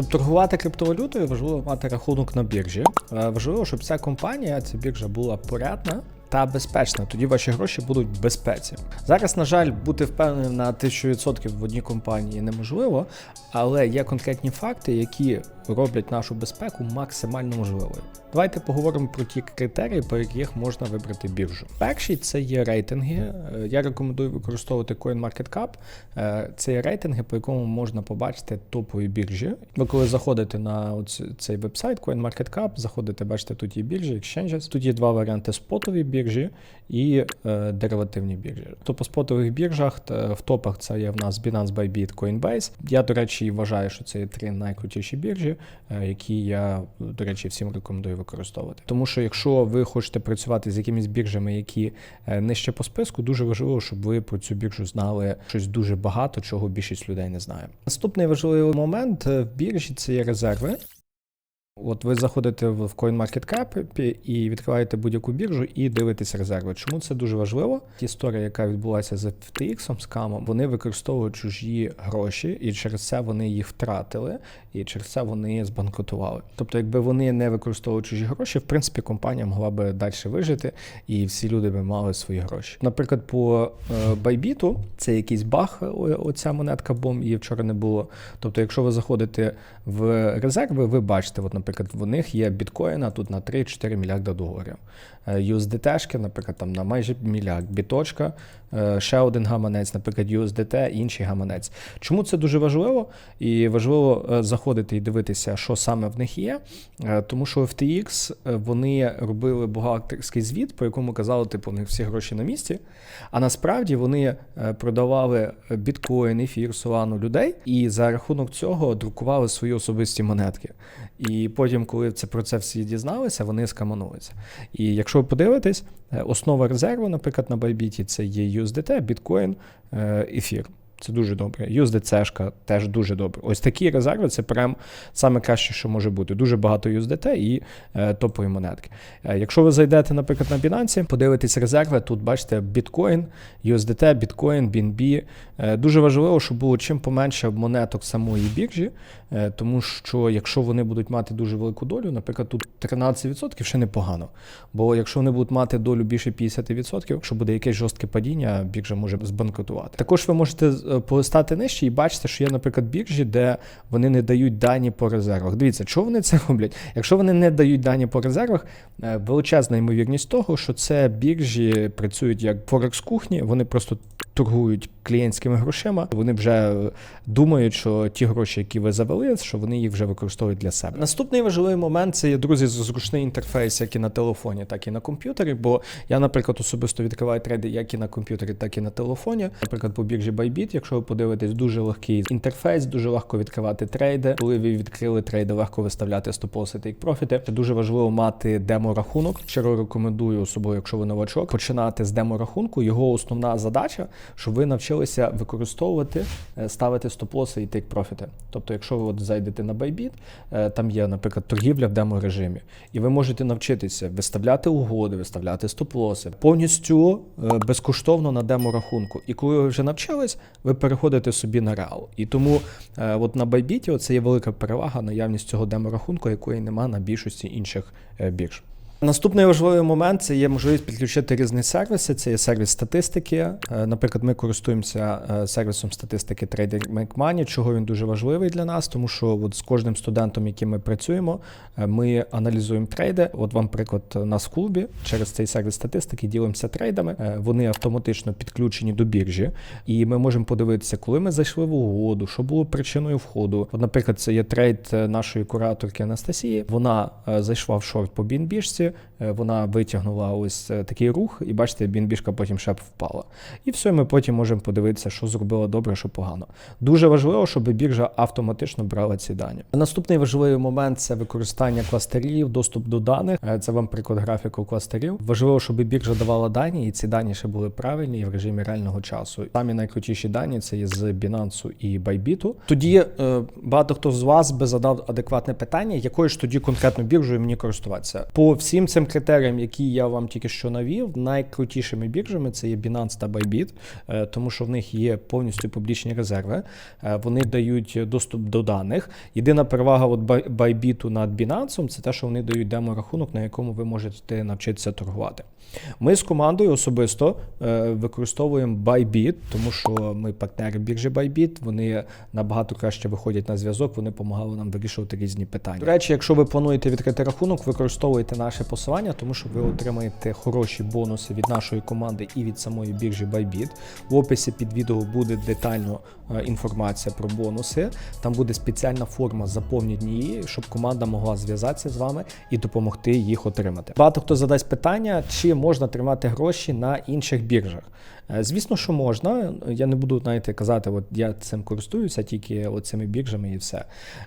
Щоб торгувати криптовалютою, важливо мати рахунок на біржі. Е, Важливо, щоб ця компанія, ця біржа була порядна. Та безпечна, тоді ваші гроші будуть в безпеці. Зараз, на жаль, бути впевненим на 1000% в одній компанії неможливо, але є конкретні факти, які роблять нашу безпеку максимально можливою. Давайте поговоримо про ті критерії, по яких можна вибрати біржу. Перший це є рейтинги. Е, Я рекомендую використовувати CoinMarketCap. Е, Це є рейтинги, по якому можна побачити топові біржі. Ви коли заходите на цей вебсайт CoinMarketCap, заходите, бачите, тут є біржі, exchanges. Тут є два варіанти: спотові біржі і е, деривативні біржі. То по спотових біржах та в топах це є в нас Binance, Bybit, Coinbase. Я, до речі, вважаю, що це є три найкрутіші біржі, е, які я, до речі, всім рекомендую використовувати. Тому що якщо ви хочете працювати з якимись біржами, які е, нижче по списку, дуже важливо, щоб ви про цю біржу знали щось дуже багато, чого більшість людей не знає. Наступний важливий момент е, в біржі це є резерви. От ви заходите в CoinMarketCap і відкриваєте будь-яку біржу і дивитесь резерви. Чому це дуже важливо? Історія, яка відбулася з FTX, з вони використовують чужі гроші, і через це вони їх втратили, і через це вони збанкрутували. Тобто, якби вони не використовували чужі гроші, в принципі, компанія могла би далі вижити, і всі люди би мали свої гроші. Наприклад, по е, Bybit це якийсь баг, оця монетка бом, її вчора не було. Тобто, якщо ви заходите в резерви, ви бачите, от, наприклад, в них є біткоїна тут на 3-4 мільярда доларів. Е, USDT, наприклад, там на майже мільярд, біточка, е, ще один гаманець, наприклад, USDT, інший гаманець. Чому це дуже важливо? І важливо е, заходити і дивитися, що саме в них є. Тому що FTX вони робили бухгалтерський звіт, по якому казали, типу, у них всі гроші на місці. А насправді вони продавали біткоін, ефір, солану людей, і за рахунок цього друкували свої особисті монетки. І потім, коли це про це всі дізналися, вони скаманулися. І якщо ви подивитесь, е, основа резерву, наприклад, на Байбіті це є USDT, біткоін, е, ефір. Це дуже добре. USDC теж дуже добре. Ось такі резерви це прям саме краще, що може бути. Дуже багато USDT і е, топові монетки. Е, якщо ви зайдете, наприклад, на Binance, подивитесь резерви, тут бачите біткоін, USDT, біткоін, BNB. Е, дуже важливо, щоб було чим поменше монеток самої біржі, е, тому що якщо вони будуть мати дуже велику долю, наприклад, тут 13% ще непогано. Бо якщо вони будуть мати долю більше 50%, якщо буде якесь жорстке падіння, біржа може збанкрутувати. Також ви можете полистати нижче і бачите, що є, наприклад, біржі, де вони не дають дані по резервах. Дивіться, чого вони це роблять? Якщо вони не дають дані по резервах, е, величезна ймовірність того, що це біржі працюють як форекс кухні, вони просто торгують клієнтськими грошима. Вони вже думають, що ті гроші, які ви завели, що вони їх вже використовують для себе. Наступний важливий момент це є друзі зручний інтерфейс, як і на телефоні, так і на комп'ютері. Бо я, наприклад, особисто відкриваю трейди як і на комп'ютері, так і на телефоні. Наприклад, по біржі Bybit, якщо ви подивитесь, дуже легкий інтерфейс, дуже легко відкривати трейди. Коли ви відкрили трейди, легко виставляти стоп-лоси та профіти. Це дуже важливо мати демо-рахунок. Щиро рекомендую особливо, якщо ви новачок, починати з демо-рахунку. Його основна задача, щоб ви навчилися використовувати, е, ставити стоп-лоси і тейк-профіти. Тобто, якщо ви от зайдете на Bybit, е, там є, наприклад, торгівля в демо-режимі, і ви можете навчитися виставляти угоди, виставляти стоп-лоси повністю е, безкоштовно на демо-рахунку. І коли ви вже навчились, ви переходите собі на реал. І тому от на Bybit це є велика перевага наявність цього демо-рахунку, якої нема на більшості інших бірж. Наступний важливий момент це є можливість підключити різні сервіси. Це є сервіс статистики. Е, Наприклад, ми користуємося е, сервісом статистики Trader Make. Чого він дуже важливий для нас, тому що от з кожним студентом, яким ми працюємо, е, ми аналізуємо трейди. От вам приклад нас в клубі через цей сервіс статистики ділимося трейдами. Вони автоматично підключені до біржі, і ми можемо подивитися, коли ми зайшли в угоду, що було причиною входу. От, наприклад, це є трейд нашої кураторки Анастасії. Вона зайшла в шорт по бінбіжці, е, вона витягнула ось е, такий рух, і бачите, бінбіжка потім ще впала. І все, ми потім можемо подивитися, що зробила добре, що погано. Дуже важливо, щоб біржа автоматично брала ці дані. Наступний важливий момент це використання кластерів, доступ до даних. Е, Це вам приклад графіку кластерів. Важливо, щоб біржа давала дані, і ці дані ще були правильні і в режимі реального часу. Самі найкрутіші дані це є з Binance і Bybit. Тоді багато хто з вас би задав адекватне питання, якою ж тоді конкретно біржею мені користуватися. По всім всім цим критеріям, які я вам тільки що навів, найкрутішими біржами це є Binance та Bybit, е, тому що в них є повністю публічні резерви. Е, Вони дають доступ до даних. Єдина перевага от Bybit над Binance – це те, що вони дають демо-рахунок, на якому ви можете навчитися торгувати. Ми з командою особисто е, використовуємо Bybit, тому що ми партнери біржі Bybit, вони набагато краще виходять на зв'язок, вони допомагали нам вирішувати різні питання. До речі, якщо ви плануєте відкрити рахунок, використовуйте наше посилання, тому що ви отримаєте хороші бонуси від нашої команди і від самої біржі Bybit. В описі під відео буде детально е, інформація про бонуси. Там буде спеціальна форма, заповніть її, щоб команда могла зв'язатися з вами і допомогти їх отримати. Багато хто задасть питання, чи можна тримати гроші на інших біржах. Е, Звісно, що можна. Я не буду знаєте, казати, от я цим користуюся, тільки цими біржами і все.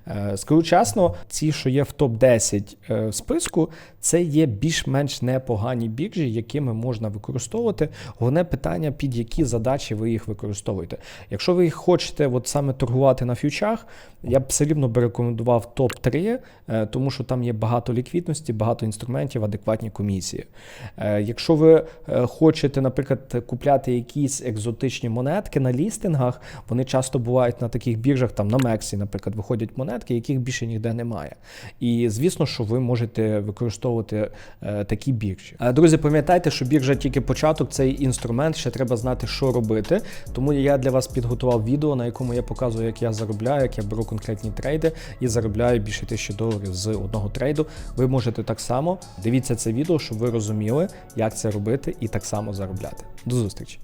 Е, Скажу чесно, ці, що є в топ-10 е, в списку, це є більш-менш непогані біржі, якими можна використовувати. Головне питання, під які задачі ви їх використовуєте. Якщо ви їх хочете от саме торгувати на фьючах, я б все рівно би рекомендував топ-3, е, тому що там є багато ліквідності, багато інструментів, адекватні комісії. Е, Якщо ви е, хочете, наприклад, купляти якісь екзотичні монетки на лістингах, вони часто бувають на таких біржах, там на Мексі, наприклад, виходять монетки, яких більше ніде немає. І звісно, що ви можете використовувати е, такі біржі. Е, Друзі, пам'ятайте, що біржа тільки початок, цей інструмент, ще треба знати, що робити. Тому я для вас підготував відео, на якому я показую, як я заробляю, як я беру конкретні трейди і заробляю більше тисячі доларів з одного трейду. Ви можете так само дивіться це відео, щоб ви розуміли, як це робити, і так само заробляти. До зустрічі!